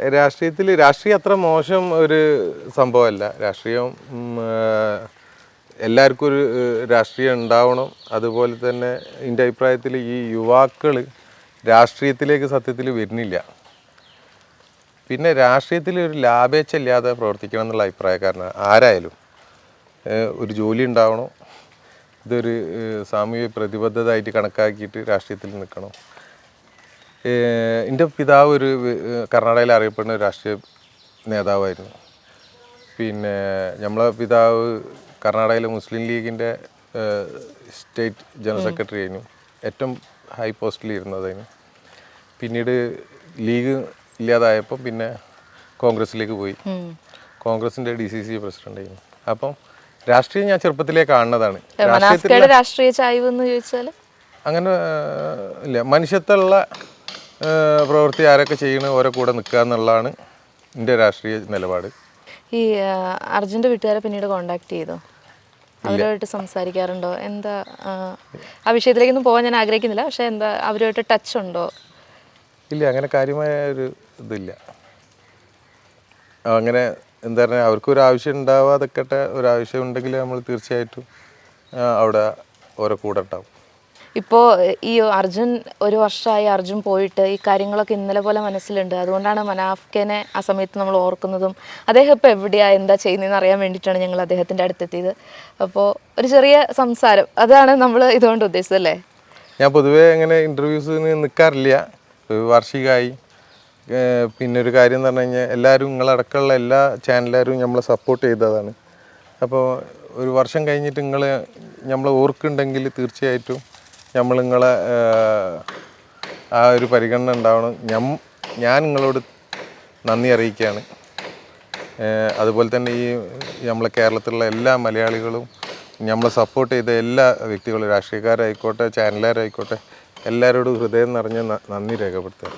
രാഷ്ട്രീയത്തിൽ രാഷ്ട്രീയം അത്ര മോശം ഒരു സംഭവമല്ല. രാഷ്ട്രീയം എല്ലാവർക്കും ഒരു രാഷ്ട്രീയം ഉണ്ടാവണം. അതുപോലെ തന്നെ എന്റെ അഭിപ്രായത്തിൽ ഈ യുവാക്കൾ രാഷ്ട്രീയത്തിലേക്ക് സത്യത്തിൽ വരുന്നില്ല. പിന്നെ രാഷ്ട്രീയത്തിൽ ഒരു ലാഭേച്ഛ ഇല്ലാതെ പ്രവർത്തിക്കണം എന്നുള്ള അഭിപ്രായക്കാരനാണ്. ആരായാലും ഒരു ജോലി ഉണ്ടാവണം. ഇതൊരു സാമൂഹ്യ സാമൂഹിക പ്രതിബദ്ധത ആയിട്ട് കണക്കാക്കിയിട്ട് രാഷ്ട്രീയത്തിൽ നിൽക്കണം. എന്റെ പിതാവ് ഒരു കർണാടകയിൽ അറിയപ്പെടുന്ന ഒരു രാഷ്ട്രീയ നേതാവായിരുന്നു. പിന്നെ നമ്മളെ പിതാവ് കർണാടകയിലെ മുസ്ലിം ലീഗിന്റെ സ്റ്റേറ്റ് ജനറൽ സെക്രട്ടറി ആയിരുന്നു. ഏറ്റവും ഹൈ പോസ്റ്റിൽ ഇരുന്നതായിരുന്നു പിന്നീട് ലീഗ് ഇല്ലാതായപ്പോൾ പിന്നെ കോൺഗ്രസ്സിലേക്ക് പോയി. കോൺഗ്രസിന്റെ ഡി സി സി പ്രസിഡന്റ് ആയിരുന്നു. അപ്പം രാഷ്ട്രീയം ഞാൻ ചെറുപ്പത്തിലേ കാണുന്നതാണ്. രാഷ്ട്രീയ ചായ്വ് എന്ന് ചോദിച്ചാൽ? അങ്ങനെ ഇല്ല. മനുഷ്യത്തുള്ള പ്രവൃത്തി ആരൊക്കെ ചെയ്യണ ഓരോ കൂടെ നിൽക്കുക എന്നുള്ളതാണ് എന്റെ രാഷ്ട്രീയ നിലപാട്. ഈ അർജുന്റെ വീട്ടുകാരെ പിന്നീട് കോണ്ടാക്ട് ചെയ്തോ? അവരുമായിട്ട് സംസാരിക്കാറുണ്ടോ? എന്താ ആ, വിഷയത്തിലേക്കൊന്നും പോകാൻ ഞാൻ ആഗ്രഹിക്കുന്നില്ല. പക്ഷെ എന്താ അവരുമായിട്ട് ടച്ച് ഉണ്ടോ? ഇല്ല അങ്ങനെ കാര്യമായ ഒരു ഇതില്ല. അങ്ങനെ എന്താ പറയുക അവർക്കൊരു ആവശ്യം ഉണ്ടാവാതെ ഒരു ആവശ്യം ഉണ്ടെങ്കിൽ നമ്മൾ തീർച്ചയായിട്ടും അവിടെ ഓരോ കൂടെ ഉണ്ടാവും. ഇപ്പോൾ ഈ അർജുൻ ഒരു വർഷമായി അർജുൻ പോയിട്ട് ഈ കാര്യങ്ങളൊക്കെ ഇന്നലെ പോലെ മനസ്സിലുണ്ട്. അതുകൊണ്ടാണ് മനാഫ്കനെ ആ സമയത്ത് നമ്മൾ ഓർക്കുന്നതും അദ്ദേഹം ഇപ്പോൾ എവിടെയാണ് എന്താ ചെയ്യുന്നതെന്ന് അറിയാൻ വേണ്ടിയിട്ടാണ് ഞങ്ങൾ അദ്ദേഹത്തിന്റെ അടുത്തെത്തിയത്. അപ്പോൾ ഒരു ചെറിയ സംസാരം. അതാണ് നമ്മൾ ഇതുകൊണ്ട് ഉദ്ദേശിച്ചത് അല്ലേ? ഞാൻ പൊതുവേ അങ്ങനെ ഇന്റർവ്യൂസിന് നിൽക്കാറില്ല വാർഷികമായി പിന്നെ ഒരു കാര്യം എന്ന് പറഞ്ഞു കഴിഞ്ഞാൽ എല്ലാവരും നിങ്ങളടക്കമുള്ള എല്ലാ ചാനലുകാരും നമ്മളെ സപ്പോർട്ട് ചെയ്തതാണ്. അപ്പോൾ ഒരു വർഷം കഴിഞ്ഞിട്ട് നിങ്ങൾ നമ്മളെ ഓർക്കുന്നുണ്ടെങ്കിൽ തീർച്ചയായിട്ടും നമ്മൾ നിങ്ങളെ ആ ഒരു പരിഗണന ഉണ്ടാവണം. ഞാൻ ഞാൻ നിങ്ങളോട് നന്ദി അറിയിക്കുകയാണ്. അതുപോലെ തന്നെ ഈ നമ്മളെ കേരളത്തിലുള്ള എല്ലാ മലയാളികളും നമ്മളെ സപ്പോർട്ട് ചെയ്ത എല്ലാ വ്യക്തികളും രാഷ്ട്രീയക്കാരായിക്കോട്ടെ ചാനലുകാരായിക്കോട്ടെ എല്ലാവരോടും ഹൃദയം നിറഞ്ഞ നന്ദി രേഖപ്പെടുത്തുക.